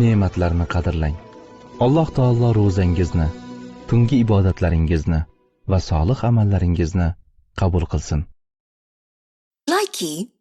ne'matlarni qadrlang. Alloh taolo ro'zangizni tungi ibodatlaringizni va solih amallaringizni qabul qilsin. Likey